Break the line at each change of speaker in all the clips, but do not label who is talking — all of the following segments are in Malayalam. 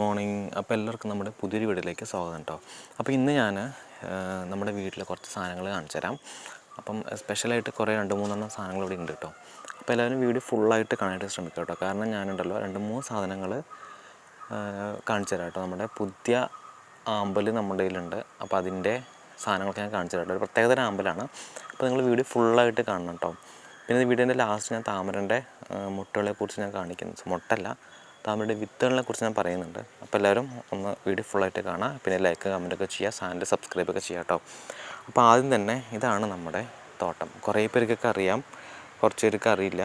മോർണിംഗ്. അപ്പോൾ എല്ലാവർക്കും നമ്മുടെ പുതിയൊരു വീഡിയോയിലേക്ക് സ്വാഗതം കേട്ടോ അപ്പോൾ ഇന്ന് ഞാൻ നമ്മുടെ വീട്ടിലെ കുറച്ച് സാധനങ്ങൾ കാണിച്ചു തരാം. അപ്പം സ്പെഷ്യലായിട്ട് കുറേ രണ്ട് മൂന്നെണ്ണം സാധനങ്ങൾ ഇവിടെ ഉണ്ട് കേട്ടോ അപ്പോൾ എല്ലാവരും വീഡിയോ ഫുള്ളായിട്ട് കാണാനായിട്ട് ശ്രമിക്കുക കേട്ടോ കാരണം ഞാനുണ്ടല്ലോ രണ്ട് മൂന്ന് സാധനങ്ങൾ കാണിച്ചു തരാം കേട്ടോ നമ്മുടെ പുതിയ ആമ്പൽ നമ്മുടെ കയ്യിലുണ്ട്. അപ്പോൾ അതിന്റെ സാധനങ്ങളൊക്കെ ഞാൻ കാണിച്ചു തരാം കേട്ടോ ഒരു പ്രത്യേകതര ആമ്പലാണ്. അപ്പോൾ നിങ്ങൾ വീഡിയോ ഫുള്ളായിട്ട് കാണണം കേട്ടോ പിന്നെ വീഡിയോന്റെ ലാസ്റ്റ് ഞാൻ താമരന്റെ മുട്ടകളെ കുറിച്ച് ഞാൻ കാണിക്കുന്നു. മുട്ടല്ല. താമരയുടെ വിത്തുകളെ കുറിച്ച് ഞാൻ പറയുന്നുണ്ട്. അപ്പോൾ എല്ലാവരും ഒന്ന് വീഡിയോ ഫുള്ളായിട്ട് കാണാം. പിന്നെ ലൈക്ക് കമന്റൊക്കെ ചെയ്യുക. ചാനൽ സബ്സ്ക്രൈബ് ഒക്കെ ചെയ്യുക കേട്ടോ. അപ്പോൾ ആദ്യം തന്നെ ഇതാണ് നമ്മുടെ തോട്ടം. കുറേ പേർക്കൊക്കെ അറിയാം. കുറച്ച് പേർക്ക് അറിയില്ല.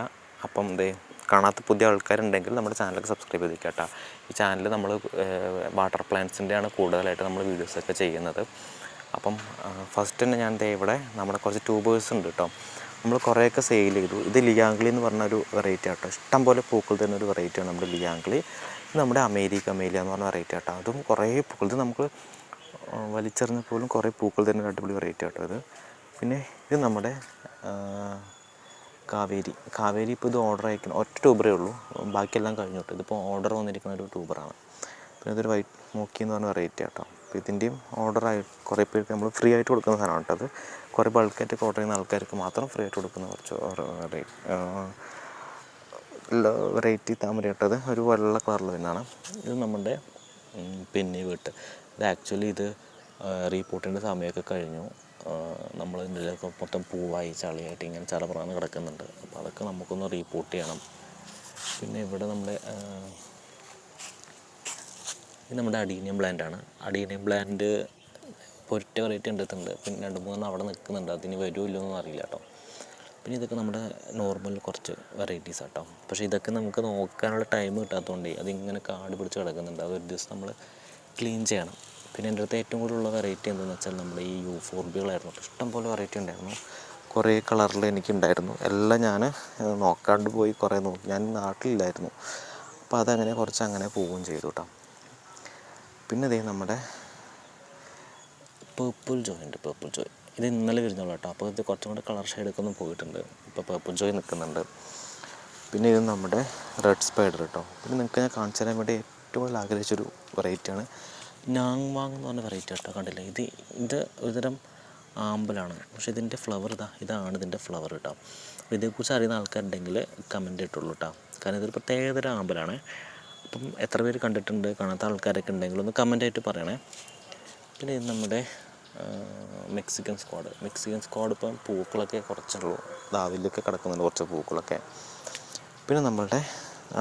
അപ്പം ഇത് കാണാത്ത പുതിയ ആൾക്കാരുണ്ടെങ്കിൽ നമ്മുടെ ചാനലൊക്കെ സബ്സ്ക്രൈബ് ചെയ്ത് കേട്ടോ. ഈ ചാനൽ നമ്മൾ വാട്ടർ പ്ലാന്റ്സിന്റെയാണ് കൂടുതലായിട്ട് നമ്മൾ വീഡിയോസൊക്കെ ചെയ്യുന്നത്. അപ്പം ഫസ്റ്റ് തന്നെ ഞാൻ ഇവിടെ നമ്മുടെ കുറച്ച് ട്യൂബേഴ്സ് ഉണ്ട് കേട്ടോ. നമ്മൾ കുറേയൊക്കെ സെയിൽ ചെയ്തു. ഇത് ലിയാംഗ്ലി എന്ന് പറഞ്ഞ ഒരു വെറൈറ്റി ആട്ടോ. ഇഷ്ടം പോലെ പൂക്കൾ തരുന്ന ഒരു വെറൈറ്റിയാണ് നമ്മുടെ ലിയാംഗ്ലി. നമ്മുടെ അമേരിക്ക അമേലിയ എന്ന് പറഞ്ഞ വെറൈറ്റി ആട്ടോ. അതും കുറേ പൂക്കൾ. ഇത് നമുക്ക് വലിച്ചെറിഞ്ഞ പോലും കുറേ പൂക്കൾ തരുന്ന ഒരു അടിപൊളി വെറൈറ്റി ആട്ടോ ഇത്. പിന്നെ ഇത് നമ്മുടെ കാവേരി. കാവേരി ഇപ്പോൾ ഇത് ഓർഡർ അയക്കണം ഒറ്റ ട്യൂബറേ ഉള്ളൂ. ബാക്കിയെല്ലാം കഴിഞ്ഞു കേട്ടോ ഇതിപ്പോൾ ഓർഡർ വന്നിരിക്കുന്ന ഒരു ട്യൂബറാണ് പിന്നെ ഇതൊരു വൈറ്റ് മോക്കി എന്ന് പറഞ്ഞ വെറൈറ്റി ആട്ടോ. അപ്പോൾ ഇതിന്റെയും ഓർഡറായി കുറേ പേർക്ക് നമ്മൾ ഫ്രീ ആയിട്ട് കൊടുക്കുന്ന സാധനമാണ് കേട്ടോ അത്. കുറേ ബൾക്കായിട്ട് ഓർഡർ ചെയ്യുന്ന ആൾക്കാർക്ക് മാത്രം ഫ്രീ ആയിട്ട് കൊടുക്കുന്ന കുറച്ച് വെറൈറ്റി താമര ഇട്ടത് ഒരു വെള്ള കളറിൽ തന്നെയാണ്. ഇത് നമ്മുടെ പിന്നെ വീട്ട്. ഇത് ആക്ച്വലി ഇത് റീപോർട്ടിന്റെ സമയമൊക്കെ കഴിഞ്ഞു. നമ്മൾ ഇതിലൊക്കെ മൊത്തം പൂവായി ചളിയായിട്ട് ഇങ്ങനെ ചറപറാന്ന് കിടക്കുന്നുണ്ട്. അപ്പോൾ അതൊക്കെ നമുക്കൊന്ന് റീപോർട്ട് ചെയ്യണം. പിന്നെ ഇവിടെ നമ്മുടെ ഇത് നമ്മുടെ അഡീനിയം പ്ലാന്റാണ് അഡീനിയം പ്ലാന്റ് പൊറ്റ വെറൈറ്റി എടുത്തിട്ടുണ്ട് പിന്നെ രണ്ട് മൂന്ന് അവിടെ നിൽക്കുന്നുണ്ട്. അതിന് വരുമോ ഇല്ലയോ എന്നൊന്നും അറിയില്ല കേട്ടോ. പിന്നെ ഇതൊക്കെ നമ്മുടെ നോർമൽ കുറച്ച് വെറൈറ്റീസ് ആട്ടോ പക്ഷേ ഇതൊക്കെ നമുക്ക് നോക്കാനുള്ള ടൈം കിട്ടാത്തതുകൊണ്ട് അതിങ്ങനെ കാട് പിടിച്ച് കിടക്കുന്നുണ്ട്. അതൊരു ദിവസം നമ്മൾ ക്ലീൻ ചെയ്യണം. പിന്നെ എന്റെ അടുത്ത് ഏറ്റവും കൂടുതലുള്ള വെറൈറ്റി എന്താണെന്ന് വെച്ചാൽ നമ്മുടെ ഈ യു ഫോർബികളായിരുന്നു ഇഷ്ടം പോലെ വെറൈറ്റി ഉണ്ടായിരുന്നു. കുറേ കളറിൽ എനിക്കുണ്ടായിരുന്നു. എല്ലാം ഞാൻ നോക്കാണ്ട് പോയി കുറേ നോക്കി. ഞാൻ നാട്ടിലില്ലായിരുന്നു. അപ്പോൾ അതങ്ങനെ കുറച്ച് അങ്ങനെ പോവുകയും ചെയ്തു കേട്ടോ. പിന്നെ ദേ നമ്മുടെ പേർപ്പിൾ ജോയ് ഉണ്ട് പേർപ്പിൾ ജോയ് ഇത് ഇന്നലെ വരുന്നുള്ളൂ കേട്ടോ. അപ്പോൾ ഇത് കുറച്ചും കൂടെ കളർ ഷെയ്ഡൊക്കെ പോയിട്ടുണ്ട്. ഇപ്പോൾ പേർപ്പിൾ ജോയ് നിൽക്കുന്നുണ്ട്. പിന്നെ ഇത് നമ്മുടെ റെഡ് സ്പൈഡർ കേട്ടോ. പിന്നെ നിങ്ങൾക്ക് ഞാൻ കാണിച്ചു തരാൻ വേണ്ടി ഏറ്റവും കൂടുതൽ ആഗ്രഹിച്ചൊരു വെറൈറ്റിയാണ് നാങ് വാങ് എന്ന് പറഞ്ഞ വെറൈറ്റി കേട്ടോ കണ്ടില്ലേ? ഇത് ഇത് ഒരുതരം ആമ്പലാണ്. പക്ഷേ ഇതിന്റെ ഫ്ലവർ ഇതാ ഇതാണ് ഇതിന്റെ ഫ്ലവർ കേട്ടോ. ഇതേക്കുറിച്ച് അറിയുന്ന ആൾക്കാരുണ്ടെങ്കിൽ കമന്റ് ഇട്ടുള്ളൂ കേട്ടോ. കാരണം ഇതൊരു പ്രത്യേകതരം ആമ്പലാണ്. അപ്പം എത്ര പേര് കണ്ടിട്ടുണ്ട് കാണാത്ത ആൾക്കാരൊക്കെ ഉണ്ടെങ്കിൽ ഒന്ന് കമന്റായിട്ട് പറയണേ. പിന്നെ ഇത് നമ്മുടെ മെക്സിക്കൻ സ്ക്വാഡ് മെക്സിക്കൻ സ്ക്വാഡ് ഇപ്പം പൂക്കളൊക്കെ കുറച്ചുള്ളൂ. ദാവിലൊക്കെ കിടക്കുന്നുണ്ട് കുറച്ച് പൂക്കളൊക്കെ. പിന്നെ നമ്മളുടെ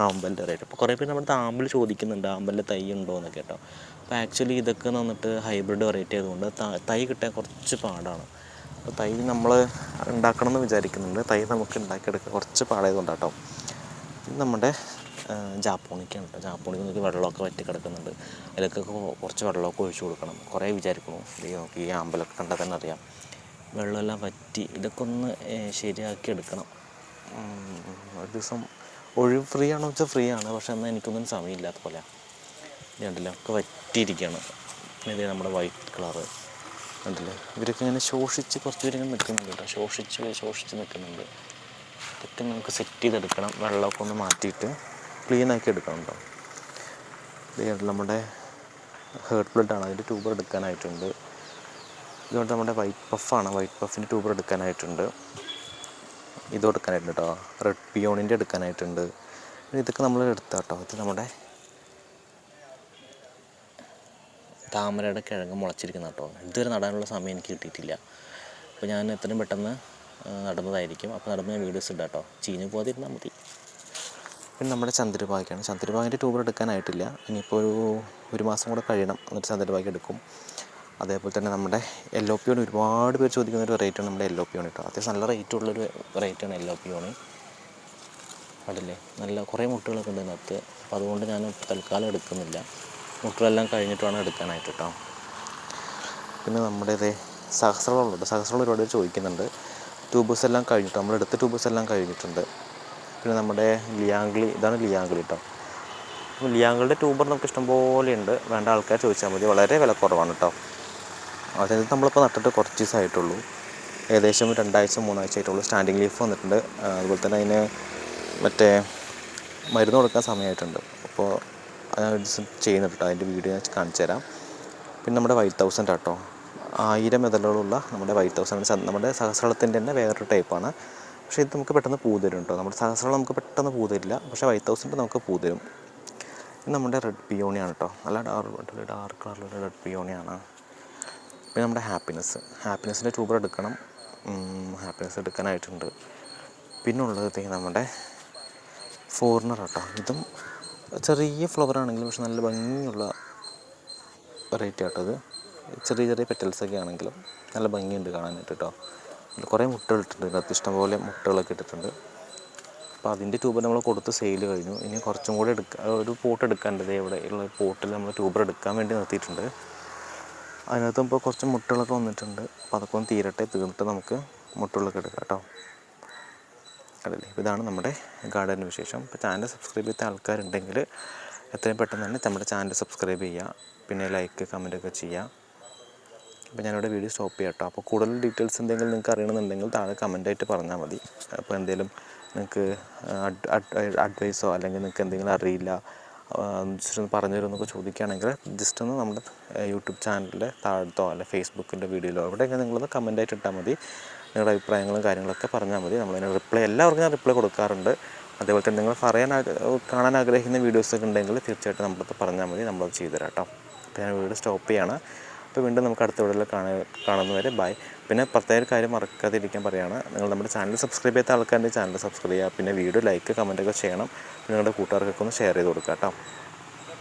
ആമ്പലിന്റെ റേറ്റ് അപ്പോൾ കുറേ പേര് നമ്മുടെ ആമ്പൽ ചോദിക്കുന്നുണ്ട്. ആമ്പലിന്റെ തൈ ഉണ്ടോ എന്നൊക്കെ കേട്ടോ. അപ്പോൾ ആക്ച്വലി ഇതൊക്കെ വന്നിട്ട് ഹൈബ്രിഡ് വെറൈറ്റി ആയതുകൊണ്ട് തൈ കിട്ടാൻ കുറച്ച് പാടാണ്. അപ്പോൾ തൈ നമ്മൾ ഉണ്ടാക്കണം എന്ന് വിചാരിക്കുന്നുണ്ട്. തൈ നമുക്ക് ഉണ്ടാക്കിയെടുക്കാൻ കുറച്ച് പാടായതുകൊണ്ട് കേട്ടോ നമ്മുടെ ജാപ്പോണിക്കാണ് കേട്ടോ ജാപ്പോണിക്ക് നോക്കി വെള്ളമൊക്കെ വറ്റി കിടക്കുന്നുണ്ട് അതിലൊക്കെ കുറച്ച് വെള്ളമൊക്കെ ഒഴിച്ചു കൊടുക്കണം. കുറേ വിചാരിക്കണു നോക്കി ഈ ആമ്പലൊക്കെ കണ്ടാൽ തന്നെ അറിയാം. വെള്ളമെല്ലാം വറ്റി ഇതൊക്കെ ഒന്ന് ശരിയാക്കി എടുക്കണം. ഒരു ദിവസം ഒഴിവ് ഫ്രീ ആണോ വെച്ചാൽ ഫ്രീ ആണ് പക്ഷേ എന്നാൽ എനിക്കൊന്നും സമയമില്ലാത്ത പോലെ ഇത് കണ്ടില്ല? ഒക്കെ വറ്റിയിരിക്കുകയാണ്. ഇത് നമ്മുടെ വൈറ്റ് കളർ കണ്ടില്ലേ? ഇവരൊക്കെ ഇങ്ങനെ ശോഷിച്ച് കുറച്ച് പേരിങ്ങനെ നിൽക്കുന്നുണ്ട് കേട്ടോ. ശോഷിച്ച് ശോഷിച്ച് നിൽക്കുന്നുണ്ട്. ഇതൊക്കെ നമുക്ക് സെറ്റ് ചെയ്തെടുക്കണം. വെള്ളമൊക്കെ ഒന്ന് മാറ്റിയിട്ട്. ക്ലീൻ ആക്കി എടുക്കണം കേട്ടോ നമ്മുടെ ഹേർട്ട് ആണ്. അതിന്റെ ട്യൂബർ എടുക്കാനായിട്ടുണ്ട്. ഇതുകൊണ്ട് നമ്മുടെ വൈറ്റ് പഫാണ് വൈറ്റ് പഫിന്റെ ട്യൂബർ എടുക്കാനായിട്ടുണ്ട്. ഇത് എടുക്കാനായിട്ടുണ്ട് കേട്ടോ റെഡ് പിയോണിന്റെ എടുക്കാനായിട്ടുണ്ട്. ഇതൊക്കെ നമ്മൾ എടുത്ത കേട്ടോ ഇത് നമ്മുടെ താമരയുടെ കിഴങ്ങ് മുളച്ചിരിക്കുന്ന കേട്ടോ ഇതുവരെ നടാനുള്ള സമയം എനിക്ക് കിട്ടിയിട്ടില്ല. അപ്പോൾ ഞാൻ എത്രയും പെട്ടെന്ന് നടന്നതായിരിക്കും. അപ്പോൾ നടുമ്പോൾ ഞാൻ വീഡിയോസ് ഇടാം കേട്ടോ ചീഞ്ഞ് പോകാതിരുന്നാൽ മതി. പിന്നെ നമ്മുടെ ചന്ദ്രഭാഗ്യമാണ്. ചന്ദ്രഭാഗിന്റെ ട്യൂബർ എടുക്കാനായിട്ടില്ല. ഇനിയിപ്പോൾ ഒരു ഒരു മാസം കൂടെ കഴിയണം. എന്നിട്ട് ചന്ദ്രഭാഗ്യം എടുക്കും. അതേപോലെ തന്നെ നമ്മുടെ യെല്ലോ പിയോണി ഒരുപാട് പേര് ചോദിക്കുന്ന ഒരു റേറ്റാണ് നമ്മുടെ യെല്ലോ പിയോണി കേട്ടോ അത്യാവശ്യം നല്ല റേറ്റ് ഉള്ളൊരു വെറൈറ്റിയാണ് യെല്ലോ പിയോണി അതല്ലേ നല്ല കുറേ മുട്ടകളൊക്കെ ഉണ്ട് അതിനകത്ത് അപ്പോൾ അതുകൊണ്ട് ഞാൻ തൽക്കാലം എടുക്കുന്നില്ല. മുട്ടുകളെല്ലാം കഴിഞ്ഞിട്ട് വേണം എടുക്കാനായിട്ട് കേട്ടോ പിന്നെ നമ്മുടെ ഇതേ സഹസ്രമുണ്ട് സഹസ്രം ഒരുപാട് ചോദിക്കുന്നുണ്ട്. ട്യൂബസ് എല്ലാം കഴിഞ്ഞിട്ട്? നമ്മൾ എടുത്ത ട്യൂബസ് എല്ലാം കഴിഞ്ഞിട്ടുണ്ട്. പിന്നെ നമ്മുടെ ലിയാംഗ്ലി ഇതാണ് ലിയാംഗ്ലി കേട്ടോ അപ്പോൾ ലിയാങ്കളുടെ ട്യൂബർ നമുക്ക് ഇഷ്ടംപോലെ ഉണ്ട്. വേണ്ട ആൾക്കാർ ചോദിച്ചാൽ മതി. വളരെ വില കുറവാണ് കേട്ടോ അതായത് നമ്മളിപ്പോൾ നട്ടിട്ട് കുറച്ച് ദിവസമായിട്ടുള്ളൂ ഏകദേശം രണ്ടാഴ്ച മൂന്നാഴ്ച ആയിട്ടുള്ളൂ. സ്റ്റാൻഡിങ് ലീഫ് വന്നിട്ടുണ്ട്. അതുപോലെ തന്നെ അതിന് മറ്റേ മരുന്ന് കൊടുക്കാൻ സമയമായിട്ടുണ്ട് അപ്പോൾ ഞാൻ ചെയ്യുന്നുണ്ട് കേട്ടോ അതിന്റെ വീഡിയോ ഞാൻ കാണിച്ചു തരാം. പിന്നെ നമ്മുടെ വൈറ്റ് തൗസൻഡ് കേട്ടോ ആയിരം മെതലുകളുള്ള നമ്മുടെ വൈറ്റ് തൗസൻഡ്. നമ്മുടെ സഹസ്രളത്തിന്റെ തന്നെ വേറൊരു ടൈപ്പാണ്. പക്ഷേ ഇത് നമുക്ക് പെട്ടെന്ന് പൂ തരും കേട്ടോ നമ്മുടെ സഹസ്രം നമുക്ക് പെട്ടെന്ന് പൂ തരില്ല പക്ഷേ വൈറ്റ് തൗസൻഡ് നമുക്ക് പൂ തരും ഇത് നമ്മുടെ റെഡ് പിയോണിയാണ് കേട്ടോ നല്ല ഡാർക്ക് ഡാർക്ക് കളറിലുള്ള റെഡ് പിയോണിയാണ് പിന്നെ നമ്മുടെ ഹാപ്പിനെസ് ഹാപ്പിനെസ്സിന്റെ ട്യൂബർ എടുക്കണം. ഹാപ്പിനെസ് എടുക്കാനായിട്ടുണ്ട്. പിന്നെ ഉള്ളത് നമ്മുടെ ഫോറിനർ കേട്ടോ ഇതും ചെറിയ ഫ്ലവർ ആണെങ്കിലും പക്ഷെ നല്ല ഭംഗിയുള്ള വെറൈറ്റി ആട്ടോ ഇത്. ചെറിയ ചെറിയ പെറ്റൽസൊക്കെ ആണെങ്കിലും നല്ല ഭംഗിയുണ്ട് കാണാനായിട്ട് കേട്ടോ കുറേ മുട്ടകൾ ഇട്ടിട്ടുണ്ട്. ഇതിനകത്ത് ഇഷ്ടംപോലെ മുട്ടകളൊക്കെ ഇട്ടിട്ടുണ്ട്. അപ്പോൾ അതിന്റെ ട്യൂബർ നമ്മൾ കൊടുത്ത് സെയിൽ കഴിഞ്ഞു. ഇനി കുറച്ചും കൂടെ എടുക്കുക ഒരു പോട്ട് എടുക്കാണ്ടത് ഇവിടെ ഉള്ള പോട്ടിൽ നമ്മൾ ട്യൂബർ എടുക്കാൻ വേണ്ടി നിർത്തിയിട്ടുണ്ട്. അതിനകത്ത് ഇപ്പോൾ കുറച്ച് മുട്ടകളൊക്കെ വന്നിട്ടുണ്ട്. അപ്പോൾ അതൊക്കെ ഒന്ന് തീരട്ടെ തീർന്നിട്ട് നമുക്ക് മുട്ടകളൊക്കെ എടുക്കാം കേട്ടോ. അതല്ലേ ഇതാണ് നമ്മുടെ ഗാർഡൻ വിശേഷം. ഇപ്പോൾ ചാനൽ സബ്സ്ക്രൈബ് ചെയ്ത ആൾക്കാരുണ്ടെങ്കിൽ എത്രയും പെട്ടെന്ന് തന്നെ നമ്മുടെ ചാനൽ സബ്സ്ക്രൈബ് ചെയ്യുക. പിന്നെ ലൈക്ക് കമന്റ് ഒക്കെ ചെയ്യുക. അപ്പോൾ ഞാനിവിടെ വീഡിയോ സ്റ്റോപ്പ് ചെയ്യാം കേട്ടോ. അപ്പോൾ കൂടുതൽ ഡീറ്റെയിൽസ് എന്തെങ്കിലും നിങ്ങൾക്ക് അറിയണമെന്നുണ്ടെങ്കിൽ താഴെ കമന്റായിട്ട് പറഞ്ഞാൽ മതി. അപ്പോൾ എന്തെങ്കിലും നിങ്ങൾക്ക് അഡ്വൈസോ അല്ലെങ്കിൽ നിങ്ങൾക്ക് എന്തെങ്കിലും അറിയില്ല ജസ്റ്റ് പറഞ്ഞു തരുമെന്നൊക്കെ ചോദിക്കുകയാണെങ്കിൽ ജസ്റ്റ് ഒന്ന് നമ്മുടെ യൂട്യൂബ് ചാനലിന്റെ താഴത്തോ അല്ലെങ്കിൽ ഫേസ്ബുക്കിന്റെ വീഡിയോയിലോ എവിടെയൊക്കെ നിങ്ങളൊന്ന് കമന്റായിട്ട് ഇട്ടാൽ മതി. നിങ്ങളുടെ അഭിപ്രായങ്ങളും കാര്യങ്ങളൊക്കെ പറഞ്ഞാൽ മതി. നമ്മളതിന് റിപ്ലൈ എല്ലാവർക്കും ഞാൻ റിപ്ലൈ കൊടുക്കാറുണ്ട്. അതേപോലെ തന്നെ നിങ്ങൾ പറയാൻ കാണാൻ ആഗ്രഹിക്കുന്ന വീഡിയോസൊക്കെ ഉണ്ടെങ്കിൽ തീർച്ചയായിട്ടും നമ്മളത് പറഞ്ഞാൽ മതി. നമ്മളത് ചെയ്തു തരാം കേട്ടോ. അപ്പോൾ ഞാൻ വീഡിയോ സ്റ്റോപ്പ് ചെയ്യാണ്. അപ്പോൾ വീണ്ടും നമുക്ക് അടുത്ത വീഡിയോയിൽ കാണാ കാണുന്നവരെ ബൈ പിന്നെ പ്രത്യേക കാര്യം മറക്കാതിരിക്കാൻ പറയുകയാണ് നിങ്ങൾ നമ്മുടെ ചാനൽ സബ്സ്ക്രൈബ് ചെയ്ത ആൾക്കാരുടെ ചാനൽ സബ്സ്ക്രൈബ് ചെയ്യുക. പിന്നെ വീഡിയോ ലൈക്ക് കമന്റൊക്കെ ചെയ്യണം. നിങ്ങളുടെ കൂട്ടുകാർക്കൊക്കെ ഒന്ന് ഷെയർ ചെയ്ത് കൊടുക്കുക കേട്ടോ.